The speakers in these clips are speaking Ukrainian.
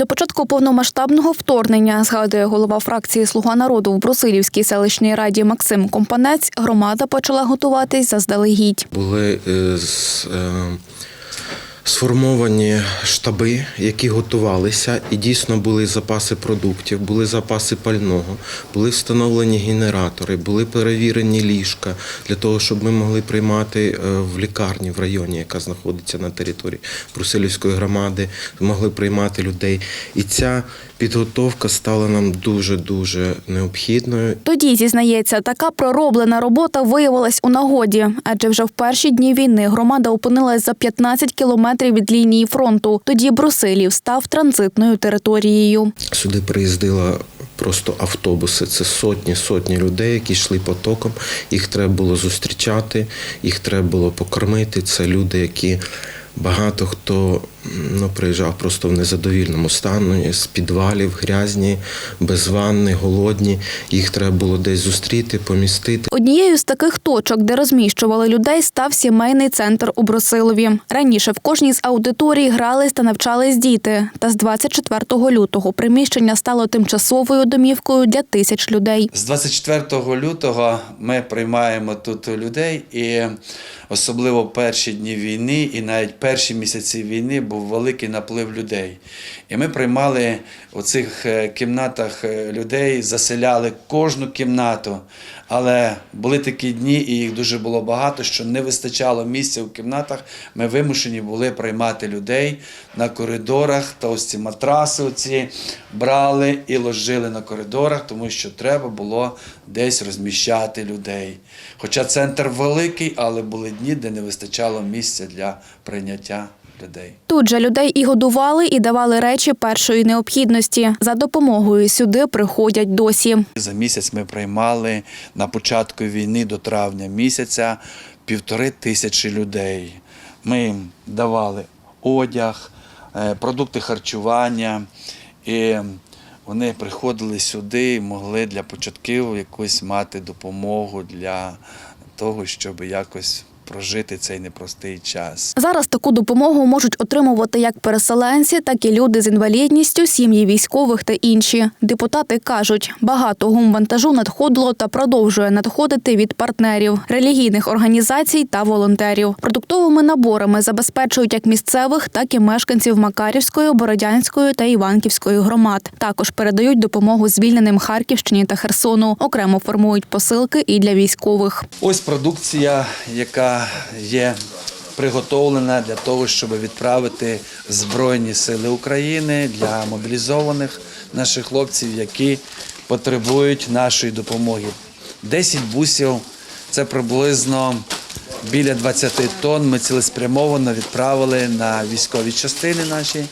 До початку повномасштабного вторгнення, згадує голова фракції Слуга народу в Брусилівській селищній раді Максим Компанець, громада почала готуватись заздалегідь. Були е, з- е, сформовані штаби, які готувалися, і дійсно були запаси продуктів, були запаси пального, були встановлені генератори, були перевірені ліжка для того, щоб ми могли приймати е, в лікарні в районі, яка знаходиться на території Брусилівської громади, могли приймати людей. І ця підготовка стала нам дуже дуже необхідною. Тоді зізнається, така пророблена робота виявилась у нагоді, адже вже в перші дні війни громада опинилась за 15 кілометрів від лінії фронту. Тоді Брусилів став транзитною територією. Сюди приїздила просто автобуси. Це сотні, сотні людей, які йшли потоком. Їх треба було зустрічати, їх треба було покормити. Це люди, які багато хто ну, приїжджав просто в незадовільному стані, з підвалів, грязні, без ванни, голодні. Їх треба було десь зустріти, помістити. Однією з таких точок, де розміщували людей, став сімейний центр у Брусилові. Раніше в кожній з аудиторій грались та навчались діти. Та з 24 лютого приміщення стало тимчасовою домівкою для тисяч людей. З 24 лютого ми приймаємо тут людей, і особливо перші дні війни, і навіть перші місяці війни був великий наплив людей. І ми приймали у цих е, кімнатах е, людей, заселяли кожну кімнату. Але були такі дні, і їх дуже було багато, що не вистачало місця в кімнатах. Ми вимушені були приймати людей на коридорах, та ось ці матраси оці брали і ложили на коридорах, тому що треба було десь розміщати людей. Хоча центр великий, але були дні, де не вистачало місця для прийняття людей. Тут же людей і годували, і давали речі першої необхідності. За допомогою сюди приходять досі. За місяць ми приймали на початку війни до травня місяця півтори тисячі людей. Ми їм давали одяг, е, продукти харчування, і вони приходили сюди і могли для початків якусь мати допомогу для того, щоб якось прожити цей непростий час. Зараз таку допомогу можуть отримувати як переселенці, так і люди з інвалідністю, сім'ї військових та інші. Депутати кажуть, багато гумвантажу надходило та продовжує надходити від партнерів, релігійних організацій та волонтерів. Продуктовими наборами забезпечують як місцевих, так і мешканців Макарівської, Бородянської та Іванківської громад. Також передають допомогу звільненим Харківщині та Херсону. Окремо формують посилки і для військових. Ось продукція, яка є приготовлена для того, щоб відправити Збройні Сили України для мобілізованих наших хлопців, які потребують нашої допомоги. 10 бусів це приблизно біля 20 тонн. Ми цілеспрямовано відправили на військові частини наші,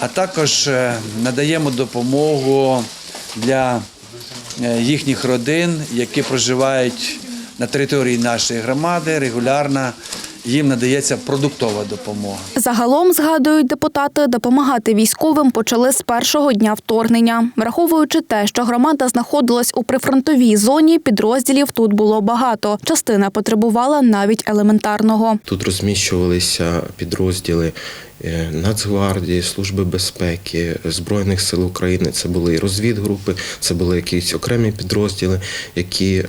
а також е, надаємо допомогу для е, їхніх родин, які проживають на території нашої громади регулярно. Їм надається продуктова допомога. Загалом, згадують депутати, допомагати військовим почали з першого дня вторгнення. Враховуючи те, що громада знаходилась у прифронтовій зоні, підрозділів тут було багато. Частина потребувала навіть елементарного. Тут розміщувалися підрозділи Нацгвардії, Служби безпеки, Збройних сил України. Це були і розвідгрупи, це були якісь окремі підрозділи, які е,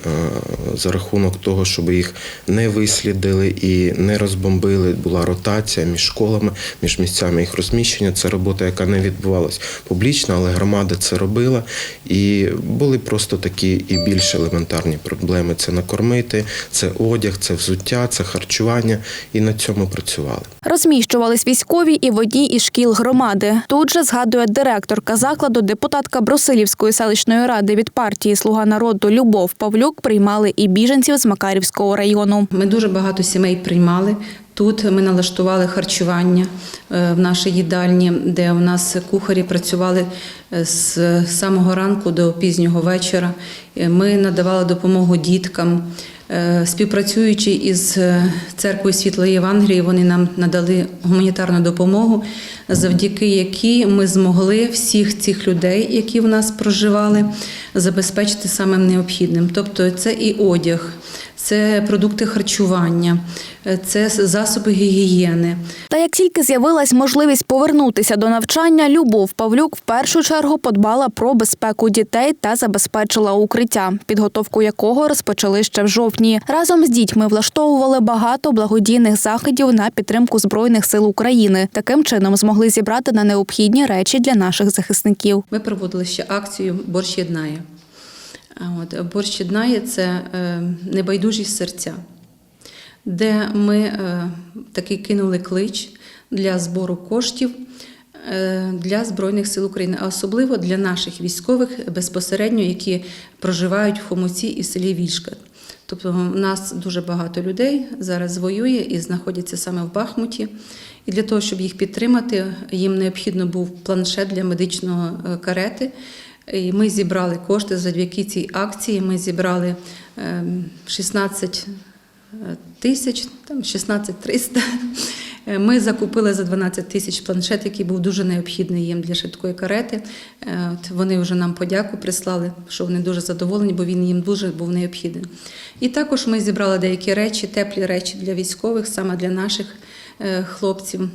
за рахунок того, щоб їх не вислідили і не розбомбили, була ротація між школами, між місцями їх розміщення. Це робота, яка не відбувалась публічно, але громада це робила. І були просто такі і більш елементарні проблеми: це накормити, це одяг, це взуття, це харчування. І на цьому працювали. Розміщувались військові і в одній із шкіл громади. Тут же згадує директорка закладу, депутатка Брусилівської селищної ради від партії Слуга народу Любов Павлюк приймали і біженців з Макарівського району. Ми дуже багато сімей приймали. Тут ми налаштували харчування е, в нашій їдальні, де у нас кухарі працювали е, з самого ранку до пізнього вечора. Е, Ми надавали допомогу діткам. Е, Співпрацюючи із е, церквою Світлої Євангелії, вони нам надали гуманітарну допомогу, завдяки якій ми змогли всіх цих людей, які в нас проживали, забезпечити самим необхідним. Тобто це і одяг, це продукти харчування, е, це засоби гігієни. Та як тільки з'явилась можливість повернутися до навчання, Любов Павлюк в першу чергу подбала про безпеку дітей та забезпечила укриття, підготовку якого розпочали ще в жовтні. Разом з дітьми влаштовували багато благодійних заходів на підтримку збройних сил України. Таким чином змогли зібрати на необхідні речі для наших захисників. Ми проводили ще акцію Борщ єднає. От, Борщ єднає це е, небайдужість серця, де ми е, таки кинули клич для збору коштів е, для Збройних сил України, а особливо для наших військових безпосередньо, які проживають в Хомуці і в селі Вільшка. Тобто у нас дуже багато людей зараз воює і знаходяться саме в Бахмуті. І для того, щоб їх підтримати, їм необхідно був планшет для медичного карети. І ми зібрали кошти завдяки цій акції. Ми зібрали ем, 16 тисяч, там 16 300. Е, Ми закупили за 12 тисяч планшет, який був дуже необхідний їм для швидкої карети. Е, От вони вже нам подяку прислали, що вони дуже задоволені, бо він їм дуже був необхідний. І також ми зібрали деякі речі, теплі речі для військових, саме для наших е, хлопців.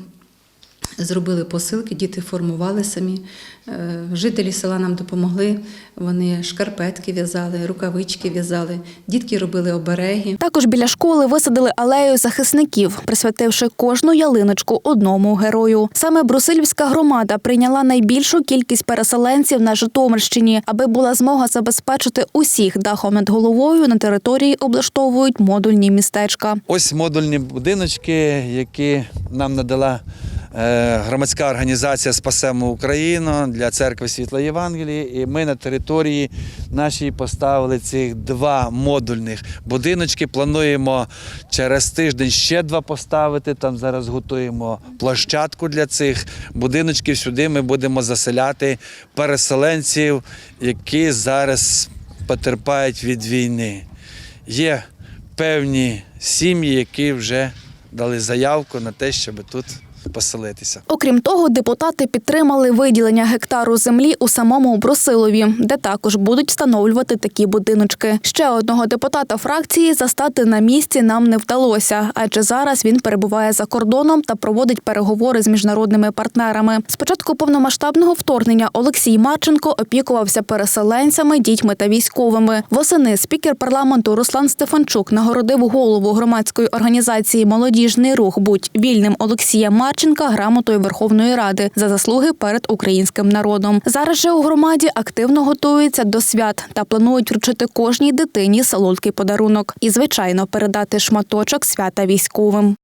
Зробили посилки, діти формували самі. Е, Жителі села нам допомогли. Вони шкарпетки в'язали, рукавички в'язали, дітки робили обереги. Також біля школи висадили алею захисників, присвятивши кожну ялиночку одному герою. Саме Брусилівська громада прийняла найбільшу кількість переселенців на Житомирщині, аби була змога забезпечити усіх дахом над головою. На території облаштовують модульні містечка. Ось модульні будиночки, які нам надала громадська організація Спасемо Україну для церкви Світла Євангелії. І ми на території нашій поставили цих два модульних будиночки. Плануємо через тиждень ще два поставити. Там зараз готуємо площадку для цих будиночків. Сюди ми будемо заселяти переселенців, які зараз потерпають від війни. Є певні сім'ї, які вже дали заявку на те, щоб тут поселитися. Окрім того, депутати підтримали виділення гектару землі у самому Брусилові, де також будуть встановлювати такі будиночки. Ще одного депутата фракції застати на місці нам не вдалося, адже зараз він перебуває за кордоном та проводить переговори з міжнародними партнерами. Спочатку повномасштабного вторгнення Олексій Марченко опікувався переселенцями, дітьми та військовими. Восени спікер парламенту Руслан Стефанчук нагородив голову громадської організації Молодіжний рух будь вільним Олексія Марченка грамотою Верховної Ради за заслуги перед українським народом. Зараз же у громаді активно готуються до свят та планують вручити кожній дитині солодкий подарунок і, звичайно, передати шматочок свята військовим.